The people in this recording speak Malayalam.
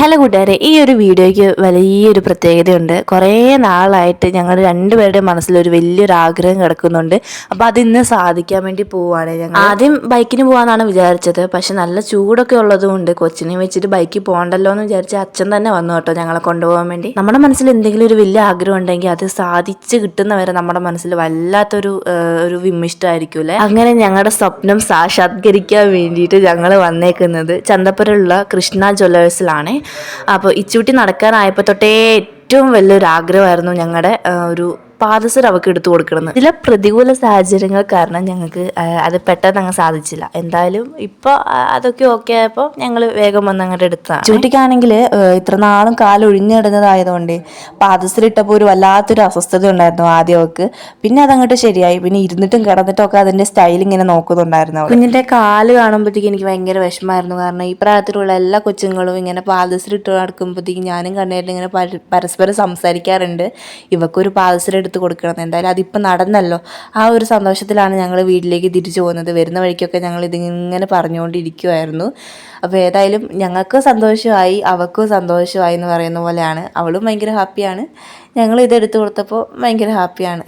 ഹലോ കൂട്ടുകാരെ ഈ ഒരു വീഡിയോയ്ക്ക് വലിയൊരു പ്രത്യേകതയുണ്ട്. കുറേ നാളായിട്ട് ഞങ്ങൾ രണ്ടുപേരുടെ മനസ്സിലൊരു വലിയൊരു ആഗ്രഹം കിടക്കുന്നുണ്ട്. അപ്പോൾ അത് ഇന്ന് സാധിക്കാൻ വേണ്ടി പോവുകയാണ് ഞങ്ങൾ ആദ്യം ബൈക്കിന് പോകാമെന്നാണ് വിചാരിച്ചത്. പക്ഷെ നല്ല ചൂടൊക്കെ ഉള്ളതുകൊണ്ട് കൊച്ചിനെ വെച്ചിട്ട് ബൈക്കിൽ പോകണ്ടല്ലോ എന്ന് വിചാരിച്ച് അച്ഛൻ തന്നെ വന്നു കേട്ടോ ഞങ്ങളെ കൊണ്ടുപോകാൻ വേണ്ടി. നമ്മുടെ മനസ്സിൽ എന്തെങ്കിലും ഒരു വലിയ ആഗ്രഹം ഉണ്ടെങ്കിൽ അത് സാധിച്ച് കിട്ടുന്നവരെ നമ്മുടെ മനസ്സിൽ വല്ലാത്തൊരു ഒരു വിമിഷ്ടമായിരിക്കും അല്ലേ? അങ്ങനെ ഞങ്ങളുടെ സ്വപ്നം സാക്ഷാത്കരിക്കാൻ വേണ്ടിയിട്ട് ഞങ്ങൾ വന്നേക്കുന്നത് ചന്തപ്പുരമുള്ള കൃഷ്ണ ജ്വല്ലേഴ്സിലാണ്. അപ്പോൾ ഇച്ചൂട്ടി നടക്കാനായപ്പോൾ തൊട്ടേ ഏറ്റവും വലിയൊരു ആഗ്രഹമായിരുന്നു ഞങ്ങളുടെ ഒരു പാദസർ അവൾക്ക് എടുത്തു കൊടുക്കണം ചില പ്രതികൂല സാഹചര്യങ്ങൾ കാരണം ഞങ്ങൾക്ക് അത് പെട്ടെന്ന് അങ്ങ് സാധിച്ചില്ല. എന്തായാലും ഇപ്പോൾ അതൊക്കെ ഓക്കെ ആയപ്പോൾ ഞങ്ങൾ വേഗം വന്ന് അങ്ങോട്ട് എടുത്തതാണ്. ചൂട്ടിക്കാണെങ്കിൽ ഇത്ര നാളും കാലം കിടന്നതായതുകൊണ്ട് പാദസര ഇട്ടപ്പോൾ ഒരു വല്ലാത്തൊരു അസ്വസ്ഥത ഉണ്ടായിരുന്നു ആദ്യം അവൾക്ക് പിന്നെ അതങ്ങോട്ട് ശരിയായി. പിന്നെ ഇരുന്നിട്ടും കിടന്നിട്ടും ഒക്കെ അതിന്റെ സ്റ്റൈൽ ഇങ്ങനെ നോക്കുന്നുണ്ടായിരുന്നു കുഞ്ഞിന്റെ കുഞ്ഞിന്റെ കാൽ കാണുമ്പോഴത്തേക്ക് എനിക്ക് ഭയങ്കര വിഷമമായിരുന്നു. കാരണം ഈ പ്രായത്തിലുള്ള എല്ലാ കൊച്ചുങ്ങളും ഇങ്ങനെ പാദസരം ഇട്ട് നടക്കുമ്പോഴത്തേക്കും ഞാനും കണ്ണേരിൽ ഇങ്ങനെ പരസ്പരം സംസാരിക്കാറുണ്ട്. ഇവക്കൊരു പാദസരം എടുത്ത് കൊടുക്കണം എന്തായാലും അതിപ്പോൾ നടന്നല്ലോ. ആ ഒരു സന്തോഷത്തിലാണ് ഞങ്ങൾ വീട്ടിലേക്ക് തിരിച്ചു പോകുന്നത്. വരുന്ന വഴിക്കൊക്കെ ഞങ്ങൾ ഇതിങ്ങനെ പറഞ്ഞുകൊണ്ടിരിക്കുമായിരുന്നു അപ്പോൾ ഏതായാലും ഞങ്ങൾക്ക് സന്തോഷമായി അവൾക്കും സന്തോഷമായി എന്ന് പറയുന്ന പോലെയാണ്. അവളും ഭയങ്കര ഹാപ്പിയാണ് ഞങ്ങൾ ഇത് എടുത്തു കൊടുത്തപ്പോൾ ഭയങ്കര ഹാപ്പിയാണ്